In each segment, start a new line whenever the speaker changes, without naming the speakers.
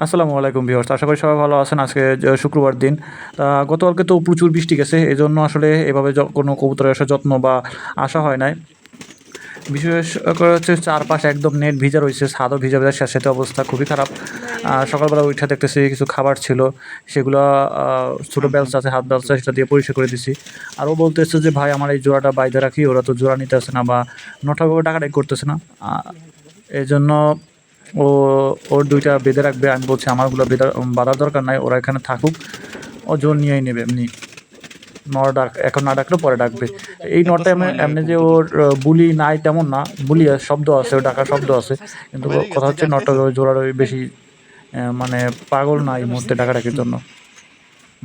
আসসালামু আলাইকুম ভিউয়ার্স, আশা করি সবাই ভালো আছেন আজকে শুক্রবার দিন। গতকালকে তো প্রচুর বৃষ্টি গেছে এই জন্য আসলে এভাবে কোনো কবুতরের আসলে যত্ন বা আসা হয় নাই। বিশেষ করে হচ্ছে চারপাশ একদম নেট ভিজা রয়েছে, ছাদও ভিজা ভিজা সেতে অবস্থা খুবই খারাপ। সকালবেলা উঠে দেখতেছি কিছু খাবার ছিল, সেগুলো ছোটো বেলচা আছে, হাত বেলচা সেটা দিয়ে পরিষ্কার করে দিছি। আর ও বলতেছে যে, ভাই, আমার এই জোড়াটা বাইরে রাখি, ওরা তো জোড়া নিতে আসে না বা নটাভাবে টাকাটাই করতেছে না। এই জন্য ও, ওর দুইটা বেঁধে রাখবে, আমি বলছি আমারগুলো বেঁধে বাঁধার দরকার নাই, ওরা এখানে থাকুক। ও জোর নিয়েই নেবে এমনি। নর ডাক, এখন না ডাকলেও পরে ডাকবে। এই নরটা এমনি এমনি যে ওর বুলি নাই তেমন না, বুলি শব্দ আছে, ওর ডাকার শব্দ আছে। কিন্তু কথা হচ্ছে নরটা ওই বেশি মানে পাগল না এই মুহূর্তে ডাকাডাকির জন্য।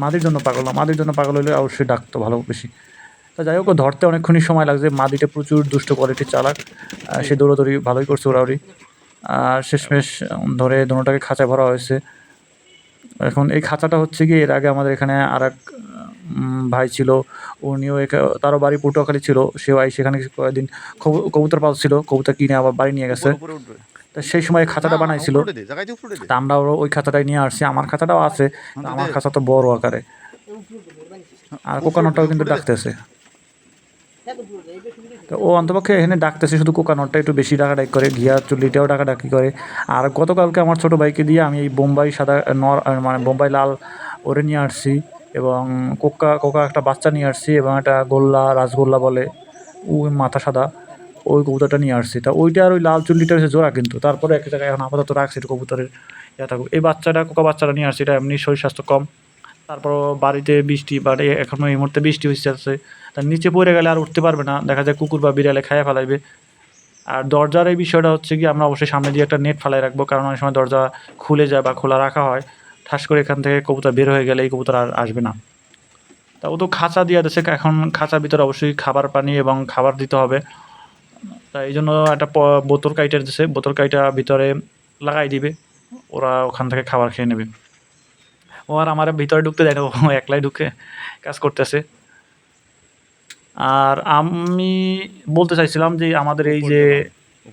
মাদির জন্য পাগল না, মাদির জন্য পাগল হলে অবশ্যই ডাকতো ভালো বেশি। তা যাই হোক ধরতে অনেকক্ষণই সময় লাগছে, মাদিটা প্রচুর দুষ্ট কোয়ালিটির চালাক সে দৌড়াদৌড়ি ভালোই করছে ওরাওরি। আর শেষমেশ ধরে দুটাকে খাঁচায় ভরা হয়েছে। এখন এই খাঁচাটা হচ্ছে কি এর আগে আমাদের এখানে আর এক উম, ভাই ছিল উনিও তারও বাড়ি পটুয়াখালী ছিল সে ভাই সেখানে কয়েকদিন কবু- কবুতর পালছিল কবুতর কিনে আবার বাড়ি নিয়ে গেছে। তা সেই সময় খাঁচাটা বানাইছিল। তা আমরা ওর- ওই খাঁচাটাই নিয়ে আসছি আমার খাঁচাটাও আছে আমার খাঁচা তো বড় আকারে। আর কোকানটটাও কিন্তু ডাকতেছে। তো ও অন্তপক্ষে এখানে ডাকতেছে, শুধু কোকানটটা একটু বেশি ডাকাডাকি করে, ঘিয়া চুল্লিটাও ডাকাডাকি করে। আর গতকালকে আমার ছোটো ভাইকে দিয়ে আমি এই বোম্বাই সাদা, নর মানে বোম্বাই লাল ওরে নিয়ে আসছি এবং কোকা কোকা একটা বাচ্চা নিয়ে আসছি এবং একটা গোল্লা, রাসগোল্লা বলে ওই মাথা সাদা, ওই কবুতরটা নিয়ে আসছি। তা ওইটা আর ওই লাল চুল্লিটা হচ্ছে জোড়া কিন্তু। তারপরে এক জায়গায় এখন আপাতত রাখছি কবুতরের ইয়ে থাকুক এই বাচ্চাটা, কোকা বাচ্চাটা নিয়ে আসছি, এটা এমনি শরীর স্বাস্থ্য কম। তারপর বাড়িতে বৃষ্টি বা এ- এখনও এই মুহূর্তে বৃষ্টি হচ্ছে আছে। তার নিচে পড়ে গেলে আর উঠতে পারবে না। দেখা যায় কুকুর বা বিড়ালে খাইয়ে ফেলাইবে। আর দরজার এই বিষয়টা হচ্ছে কি, আমরা অবশ্যই সামনে দিয়ে একটা নেট ফেলাই রাখব, কারণ অনেক সময় দরজা খুলে যায় বা খোলা রাখা হয়। ঠাস করে এখান থেকে কবুতর বের হয়ে গেলে এই কবুতর আর আসবে না। তা ও তো খাঁচা দিয়ে দিচ্ছে এখন খাঁচার ভিতরে অবশ্যই খাবার পানি এবং খাবার দিতে হবে। তা এই জন্য একটা বোতল কাইটার দিছে, বোতল কাইটা ভিতরে লাগাই দিবে। ওরা ওখান থেকে খাবার খেয়ে নেবে। ও আর আমার ভিতরে ঢুকতে দেয় না ও একলাই ঢুকে কাজ করতেছে। আর আমি বলতে চাইছিলাম যে আমাদের এই যে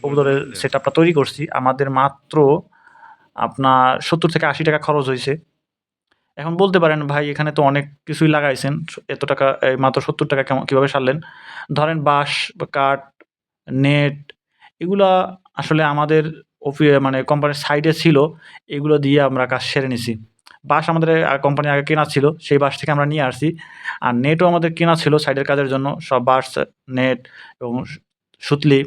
কবুতরের সেট আপটা তৈরি করছি আমাদের মাত্র আপনার সত্তর থেকে আশি টাকা খরচ হয়েছে। এখন বলতে পারেন ভাই এখানে তো অনেক কিছুই লাগাইছেন এত টাকা এই মাত্র সত্তর টাকা কেমন কীভাবে সারলেন? ধরেন বাঁশ বা কাঠ নেট এগুলা আসলে আমাদের অফি মানে কোম্পানির সাইডে ছিল এগুলো দিয়ে আমরা কাজ সেরে নিছি। বাঁশ আমাদের কোম্পানি আগে কেনা ছিল, সেই বাঁশ থেকে আমরা নিয়ে আসছি। আর নেটও আমাদের কেনা ছিল সাইডের কাজের জন্য, সব বাঁশ নেট এবং সুতলি।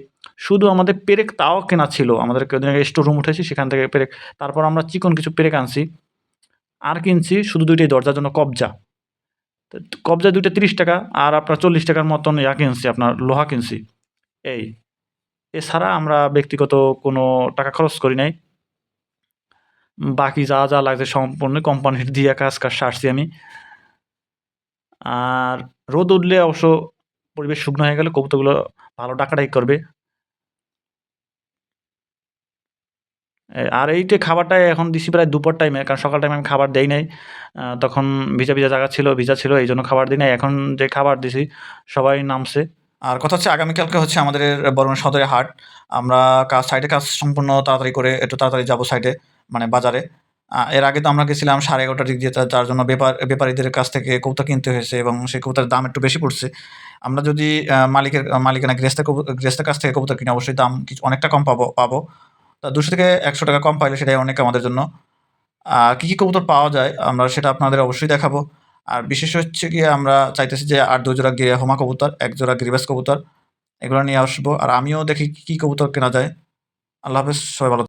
শুধু আমাদের পেরেক তাও কেনা ছিল, আমাদের কদিন আগে স্টোর রুম উঠেছি, সেখান থেকে পেরেক, তারপর আমরা চিকন কিছু পেরেক আনছি। আর কিনছি শুধু দুইটাই দরজার জন্য কবজা। কবজা দুইটা তিরিশ টাকা, আর আপনার চল্লিশ টাকার মতন ইয়া কিনছি, আপনার লোহা কিনছি। এই, এছাড়া আমরা ব্যক্তিগত কোনো টাকা খরচ করি নাই। বাকি যা যা লাগছে সম্পূর্ণ কোম্পানির দিয়ে কাজ কাজ সারছি আমি। আর রোদ উঠলে অবশ্য পরিবেশ শুকনো হয়ে গেলে কবুতরগুলো ভালো ডাকাডাকি করবে। আর এইটা খাবারটা এখন দিছি প্রায় দুপুর টাইমে কারণ সকাল টাইমে আমি খাবার দেই নাই। তখন ভিজা ভিজা জায়গা ছিল, ভিজা ছিল, এই জন্য খাবার দিই নাই। এখন যে খাবার দিছি, সবাই নামছে। আর কথা হচ্ছে, আগামীকালকে হচ্ছে আমাদের বরুণ সদরে হাট। আমরা কাজ সাইডে কাজ সম্পূর্ণ তাড়াতাড়ি করে, একটু তাড়াতাড়ি যাব সাইডে মানে বাজারে। এর আগে তো আমরা গেছিলাম সাড়ে এগারোটার দিক দিয়ে, তা- যার জন্য ব্যাপার ব্যাপারীদের কাছ থেকে কবুতর কিনতে হয়েছে এবং সেই কৌতার দাম একটু বেশি পড়ছে। আমরা যদি মালিকের, মালিকানা কবু- গৃহস্থের কাছ থেকে কবুতর কিনে, অবশ্যই দাম কিছু, অনেকটা কম পাবো পাবো। তা দুশো থেকে একশো টাকা কম পাইলে সেটাই অনেক আমাদের জন্য। আর কী কী কবুতর পাওয়া যায়, আমরা সেটা আপনাদের অবশ্যই দেখাবো। আর বিশেষ হচ্ছে গিয়ে আমরা চাইতেছি যে আর দু জোড়া হোমা কবুতর, এক জোড়া গিরিবাস কবুতর, এগুলো নিয়ে আসব। আর আমিও দেখি কী কী কবুতর কেনা যায়। আল্লাহ হাফেজ, সবাই ভালো